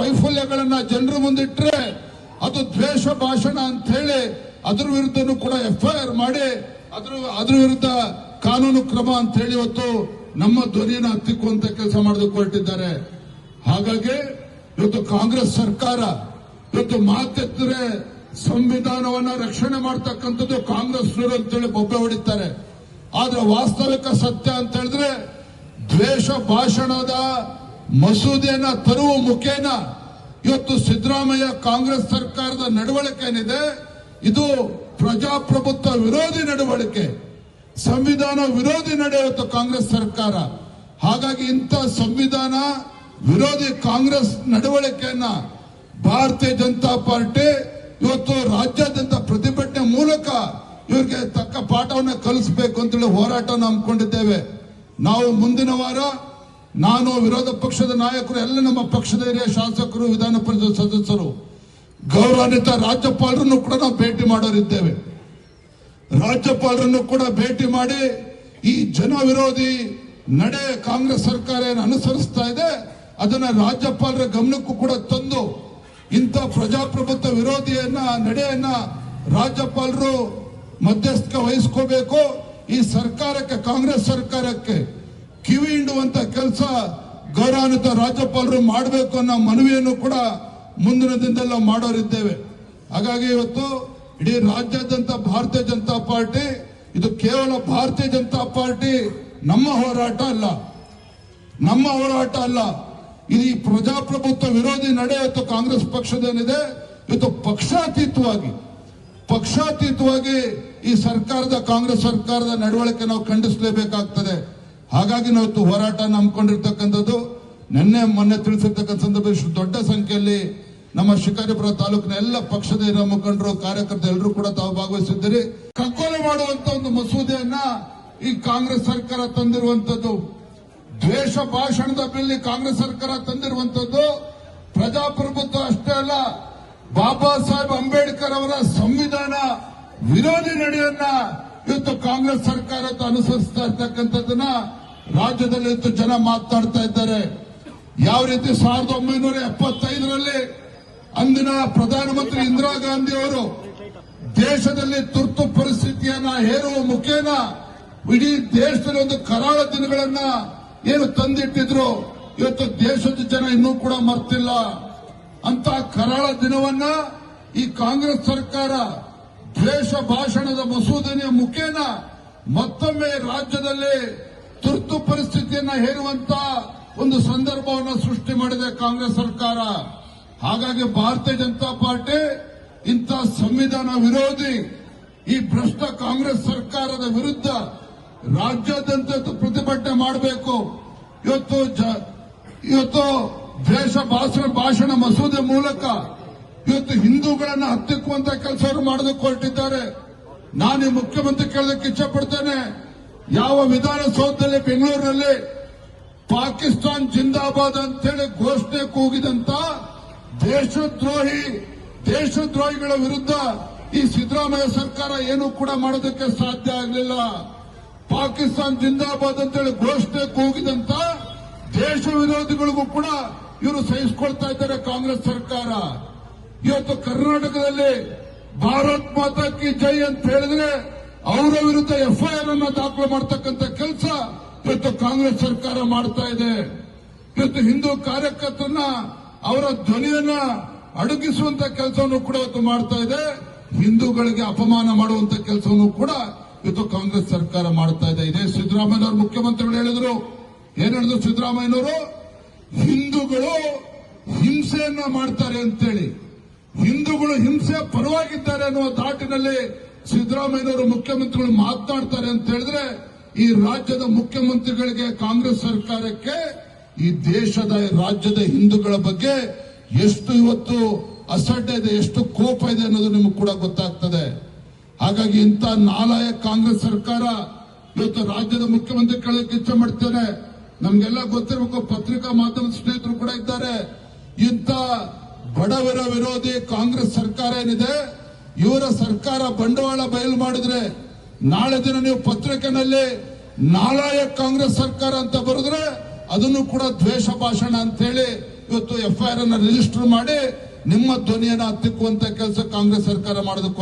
ವೈಫಲ್ಯಗಳನ್ನ ಜನರ ಮುಂದಿಟ್ರೆ ಅದು ದ್ವೇಷ, ಭಾಷಣ ಅಂತ ಹೇಳಿ ಅದ್ರ ವಿರುದ್ಧನೂ ಕೂಡ ಎಫ್ಐಆರ್ ಮಾಡಿ, ಅದ್ರ ಅದ್ರ ವಿರುದ್ಧ ಕಾನೂನು ಕ್ರಮ ಅಂತ ಹೇಳಿ ಇವತ್ತು ನಮ್ಮ ಧ್ವನಿಯನ್ನ ಹತ್ತಿಕ್ಕುವಂತ ಕೆಲಸ ಮಾಡೋದಕ್ಕೆ ಹೊರಟಿದ್ದಾರೆ ಹಾಗಾಗಿ ಇವತ್ತು ಕಾಂಗ್ರೆಸ್ ಸರ್ಕಾರ ಇವತ್ತು ಮಾತೆತ್ತರೆ ಸಂವಿಧಾನವನ್ನ ರಕ್ಷಣೆ ಮಾಡ್ತಕ್ಕಂಥದ್ದು ಕಾಂಗ್ರೆಸ್ ಅಂತೇಳಿ ಬೊಬ್ಬೆ ಹೊಡಿತಾರೆ. ಆದ್ರೆ ವಾಸ್ತವಿಕ ಸತ್ಯ ಅಂತ ಹೇಳಿದ್ರೆ ದ್ವೇಷ, ಭಾಷಣದ ಮಸೂದೆಯನ್ನ ತರುವ ಮುಖೇನ ಇವತ್ತು ಸಿದ್ದರಾಮಯ್ಯ ಕಾಂಗ್ರೆಸ್ ಸರ್ಕಾರದ ನಡವಳಿಕೆ ಏನಿದೆ? ಇದು ಪ್ರಜಾಪ್ರಭುತ್ವ ವಿರೋಧಿ ನಡವಳಿಕೆ. ಸಂವಿಧಾನ ವಿರೋಧಿ ನಡೆಯುತ್ತೆ ಕಾಂಗ್ರೆಸ್ ಸರ್ಕಾರ. ಹಾಗಾಗಿ ಇಂಥ ಸಂವಿಧಾನ ವಿರೋಧಿ ಕಾಂಗ್ರೆಸ್ ನಡವಳಿಕೆಯನ್ನ ಭಾರತೀಯ ಜನತಾ ಪಾರ್ಟಿ ಇವತ್ತು ರಾಜ್ಯಾದ್ಯಂತ ಪ್ರತಿಭಟನೆ ಮೂಲಕ ಇವರಿಗೆ ತಕ್ಕ ಪಾಠವನ್ನು ಕಲಿಸಬೇಕು ಅಂತೇಳಿ ಹೋರಾಟ ಹಮ್ಮಿಕೊಂಡಿದ್ದೇವೆ. ನಾವು ಮುಂದಿನ ವಾರ ನಾನು ವಿರೋಧ ಪಕ್ಷದ ನಾಯಕರು ಎಲ್ಲ ನಮ್ಮ ಪಕ್ಷದ ಹಿರಿಯ ಶಾಸಕರು, ವಿಧಾನ ಪರಿಷತ್ ಸದಸ್ಯರು, ಗೌರವಾನ್ವಿತ ರಾಜ್ಯಪಾಲರನ್ನು ಕೂಡ ನಾವು ಭೇಟಿ ಮಾಡೋರಿದ್ದೇವೆ. ರಾಜ್ಯಪಾಲರನ್ನು ಕೂಡ ಭೇಟಿ ಮಾಡಿ ಈ ಜನ ವಿರೋಧಿ ನಡೆ ಕಾಂಗ್ರೆಸ್ ಸರ್ಕಾರ ಏನು ಅನುಸರಿಸ್ತಾ ಇದೆ, ಅದನ್ನ ರಾಜ್ಯಪಾಲರ ಗಮನಕ್ಕೂ ಕೂಡ ತಂದು ಇಂಥ ಪ್ರಜಾಪ್ರಭುತ್ವ ವಿರೋಧಿಯನ್ನ, ನಡೆಯನ್ನ ರಾಜ್ಯಪಾಲರು ಮಧ್ಯಸ್ಥಿಕೆ ವಹಿಸ್ಕೋಬೇಕು. ಈ ಸರ್ಕಾರಕ್ಕೆ, ಕಾಂಗ್ರೆಸ್ ಸರ್ಕಾರಕ್ಕೆ ಕೆಲಸ ಗೌರವಾನ್ವಿತ ರಾಜ್ಯಪಾಲರು ಮಾಡಬೇಕು ಅನ್ನೋ ಮನವಿಯನ್ನು ಕೂಡ ಮುಂದಿನ ದಿನದಲ್ಲಿ ಮಾಡೋರಿದ್ದೇವೆ. ಹಾಗಾಗಿ ಇವತ್ತು ಇಡೀ ರಾಜ್ಯಾದ್ಯಂತ ಭಾರತೀಯ ಜನತಾ ಪಾರ್ಟಿ, ಇದು ಕೇವಲ ಭಾರತೀಯ ಜನತಾ ಪಾರ್ಟಿ ನಮ್ಮ ಹೋರಾಟ ಅಲ್ಲ. ನಮ್ಮ ಹೋರಾಟ ಅಲ್ಲ. ಇದು ಈ ಪ್ರಜಾಪ್ರಭುತ್ವ ವಿರೋಧಿ ನಡೆ ಇವತ್ತು ಕಾಂಗ್ರೆಸ್ ಪಕ್ಷದೇನಿದೆ ಇವತ್ತು ಪಕ್ಷಾತೀತವಾಗಿ ಪಕ್ಷಾತೀತವಾಗಿ ಈ ಸರ್ಕಾರದ, ಕಾಂಗ್ರೆಸ್ ಸರ್ಕಾರದ ನಡವಳಿಕೆ ನಾವು ಖಂಡಿಸಲೇಬೇಕಾಗ್ತದೆ. ಹಾಗಾಗಿ ನಾವು ಹೋರಾಟ ನಂಬ್ಕೊಂಡಿರ್ತಕ್ಕಂಥದ್ದು, ನಿನ್ನೆ ಮೊನ್ನೆ ತಿಳಿಸಿರ್ತಕ್ಕಂಥ ಸಂದರ್ಭದಲ್ಲಿ ದೊಡ್ಡ ಸಂಖ್ಯೆಯಲ್ಲಿ ನಮ್ಮ ಶಿಕಾರಿಪುರ ತಾಲೂಕಿನ ಎಲ್ಲ ಪಕ್ಷದ ಹಿರಿಯ ಮುಖಂಡರು, ಕಾರ್ಯಕರ್ತರು ಎಲ್ಲರೂ ಕೂಡ ತಾವು ಭಾಗವಹಿಸಿದ್ದೀರಿ. ಕಕ್ಕೋಲೆ ಮಾಡುವಂತ ಒಂದು ಮಸೂದೆಯನ್ನ ಈ ಕಾಂಗ್ರೆಸ್ ಸರ್ಕಾರ ತಂದಿರುವಂತದ್ದು ದ್ವೇಷ ಭಾಷಣದ ಬಿಲ್ ಕಾಂಗ್ರೆಸ್ ಸರ್ಕಾರ ತಂದಿರುವಂತದ್ದು ಪ್ರಜಾಪ್ರಭುತ್ವ ಅಷ್ಟೇ ಅಲ್ಲ, ಬಾಬಾ ಸಾಹೇಬ್ ಅಂಬೇಡ್ಕರ್ ಅವರ ಸಂವಿಧಾನ ವಿರೋಧಿ ನಡೆಯನ್ನ ಇವತ್ತು ಕಾಂಗ್ರೆಸ್ ಸರ್ಕಾರ ಅನುಸರಿಸ್ತಾ ಇರ್ತಕ್ಕಂಥದ್ದನ್ನ ರಾಜ್ಯದಲ್ಲಿ ಜನ ಮಾತಾಡ್ತಾ ಇದ್ದಾರೆ. ಯಾವ ರೀತಿ ಸಾವಿರದ ಒಂಬೈನೂರ ಎಪ್ಪತ್ತೈದರಲ್ಲಿ ಅಂದಿನ ಪ್ರಧಾನಮಂತ್ರಿ ಇಂದಿರಾ ಗಾಂಧಿ ಅವರು ದೇಶದಲ್ಲಿ ತುರ್ತು ಪರಿಸ್ಥಿತಿಯನ್ನ ಹೇರುವ ಮುಖೇನ ಇಡೀ ದೇಶದಲ್ಲಿ ಒಂದು ಕರಾಳ ದಿನಗಳನ್ನ ಏನು ತಂದಿಟ್ಟಿದ್ರು, ಇವತ್ತು ದೇಶದ ಜನ ಇನ್ನೂ ಕೂಡ ಮರ್ತಿಲ್ಲ. ಅಂತ ಕರಾಳ ದಿನವನ್ನ ಈ ಕಾಂಗ್ರೆಸ್ ಸರ್ಕಾರ ದ್ವೇಷ ಭಾಷಣದ ಮಸೂದನೆಯ ಮುಖೇನ ಮತ್ತೊಮ್ಮೆ ರಾಜ್ಯದಲ್ಲಿ ತುರ್ತು ಪರಿಸ್ಥಿತಿಯನ್ನ ಹೇರುವಂತ ಒಂದು ಸಂದರ್ಭವನ್ನು ಸೃಷ್ಟಿ ಮಾಡಿದೆ ಕಾಂಗ್ರೆಸ್ ಸರ್ಕಾರ. ಹಾಗಾಗಿ ಭಾರತೀಯ ಜನತಾ ಪಾರ್ಟಿ ಇಂಥ ಸಂವಿಧಾನ ವಿರೋಧಿ ಈ ಭ್ರಷ್ಟ ಕಾಂಗ್ರೆಸ್ ಸರ್ಕಾರದ ವಿರುದ್ಧ ರಾಜ್ಯಾದ್ಯಂತ ಪ್ರತಿಭಟನೆ ಮಾಡಬೇಕು. ಇವತ್ತು ಇವತ್ತು ದ್ವೇಷ ಭಾಷಣ ಭಾಷಣ ಮಸೂದೆ ಮೂಲಕ ಇವತ್ತು ಹಿಂದೂಗಳನ್ನು ಹತ್ತಿಕ್ಕುವಂತ ಕೆಲಸವನ್ನು ಮಾಡೋದಕ್ಕೆ ಹೊರಟಿದ್ದಾರೆ ನಾನು ಮುಖ್ಯಮಂತ್ರಿ ಕೇಳೋದಕ್ಕೆ ಇಚ್ಛಪಡ್ತೇನೆ ಯಾವ ವಿಧಾನಸೌಧದಲ್ಲಿ ಬೆಂಗಳೂರಿನಲ್ಲಿ ಪಾಕಿಸ್ತಾನ್ ಜಿಂದಾಬಾದ್ ಅಂತೇಳಿ ಘೋಷಣೆ ಕೂಗಿದಂತ ದೇಶದ್ರೋಹಿ, ದೇಶದ್ರೋಹಿಗಳ ವಿರುದ್ಧ ಈ ಸಿದ್ದರಾಮಯ್ಯ ಸರ್ಕಾರ ಏನು ಕೂಡ ಮಾಡೋದಕ್ಕೆ ಸಾಧ್ಯ ಆಗಲಿಲ್ಲ. ಪಾಕಿಸ್ತಾನ್ ಜಿಂದಾಬಾದ್ ಅಂತೇಳಿ ಘೋಷಣೆ ಕೂಗಿದಂತ ದೇಶ ವಿರೋಧಿಗಳಿಗೂ ಕೂಡ ಇವರು ಸಹಿಸಿಕೊಳ್ತಾ ಇದ್ದಾರೆ ಕಾಂಗ್ರೆಸ್ ಸರ್ಕಾರ. ಇವತ್ತು ಕರ್ನಾಟಕದಲ್ಲಿ ಭಾರತ್ ಮಾತಾ ಕಿ ಜೈ ಅಂತ ಹೇಳಿದ್ರೆ ಅವರ ವಿರುದ್ಧ ಎಫ್ಐಆರ್ ಅನ್ನ ದಾಖಲು ಮಾಡತಕ್ಕಂತ ಕೆಲಸ ಇವತ್ತು ಕಾಂಗ್ರೆಸ್ ಸರ್ಕಾರ ಮಾಡ್ತಾ ಇದೆ. ಇವತ್ತು ಹಿಂದೂ ಕಾರ್ಯಕರ್ತರನ್ನ, ಅವರ ಧ್ವನಿಯನ್ನ ಅಡಗಿಸುವಂತ ಕೆಲಸವನ್ನು ಕೂಡ ಇವತ್ತು ಮಾಡ್ತಾ ಇದೆ. ಹಿಂದೂಗಳಿಗೆ ಅಪಮಾನ ಮಾಡುವಂತ ಕೆಲಸವನ್ನು ಕೂಡ ಇವತ್ತು ಕಾಂಗ್ರೆಸ್ ಸರ್ಕಾರ ಮಾಡ್ತಾ ಇದೆ. ಇದೇ ಸಿದ್ದರಾಮಯ್ಯನವರು ಮುಖ್ಯಮಂತ್ರಿಗಳು ಹೇಳಿದ್ರು. ಏನ್ ಹೇಳಿದ್ರು ಸಿದ್ದರಾಮಯ್ಯನವರು? ಹಿಂದೂಗಳು ಹಿಂಸೆಯನ್ನ ಮಾಡ್ತಾರೆ ಅಂತೇಳಿ. ಹಿಂದೂಗಳು ಹಿಂಸೆ ಪರವಾಗಿದ್ದಾರೆ ಅನ್ನುವ ದಾಟಿನಲ್ಲಿ ಸಿದ್ದರಾಮಯ್ಯನವರು ಮುಖ್ಯಮಂತ್ರಿಗಳು ಮಾತನಾಡ್ತಾರೆ ಅಂತ ಹೇಳಿದ್ರೆ ಈ ರಾಜ್ಯದ ಮುಖ್ಯಮಂತ್ರಿಗಳಿಗೆ ಕಾಂಗ್ರೆಸ್ ಸರ್ಕಾರಕ್ಕೆ, ಈ ದೇಶದ ರಾಜ್ಯದ ಹಿಂದೂಗಳ ಬಗ್ಗೆ ಎಷ್ಟು ಇವತ್ತು ಅಸಡ್ಡೆ ಇದೆ, ಎಷ್ಟು ಕೋಪ ಇದೆ ಅನ್ನೋದು ನಿಮಗೆ ಕೂಡ ಗೊತ್ತಾಗ್ತದೆ. ಹಾಗಾಗಿ ಇಂಥ ನಾಲಾಯ ಕಾಂಗ್ರೆಸ್ ಸರ್ಕಾರ ಇವತ್ತು ರಾಜ್ಯದ ಮುಖ್ಯಮಂತ್ರಿ ಕೇಳಕ್ಕೆ ಇಚ್ಛೆ ಮಾಡ್ತೇನೆ. ನಮ್ಗೆಲ್ಲ ಗೊತ್ತಿರಬೇಕು, ಪತ್ರಿಕಾ ಮಾಧ್ಯಮ ಸ್ನೇಹಿತರು ಕೂಡ ಇದ್ದಾರೆ. ಇಂಥ ಬಡವರ ವಿರೋಧಿ ಕಾಂಗ್ರೆಸ್ ಸರ್ಕಾರ ಏನಿದೆ ಇವರ ಸರ್ಕಾರ ಬಂಡವಾಳ ಬಯಲು ಮಾಡಿದ್ರೆ ನಾಳೆ ದಿನ ನೀವು ಪತ್ರಿಕೆನಲ್ಲಿ ನಾಲಾಯ ಕಾಂಗ್ರೆಸ್ ಸರ್ಕಾರ ಅಂತ ಬರೆದ್ರೆ ಅದನ್ನು ಕೂಡ ದ್ವೇಷ ಭಾಷಣ ಅಂತ ಹೇಳಿ ಇವತ್ತು ಎಫ್ಐಆರ್ ಅನ್ನ ರಿಜಿಸ್ಟರ್ ಮಾಡಿ ನಿಮ್ಮ ಧ್ವನಿಯನ್ನು ಹತ್ತಿಕ್ಕುವಂತ ಕೆಲಸ ಕಾಂಗ್ರೆಸ್ ಸರ್ಕಾರ ಮಾಡೋದಕ್ಕೆ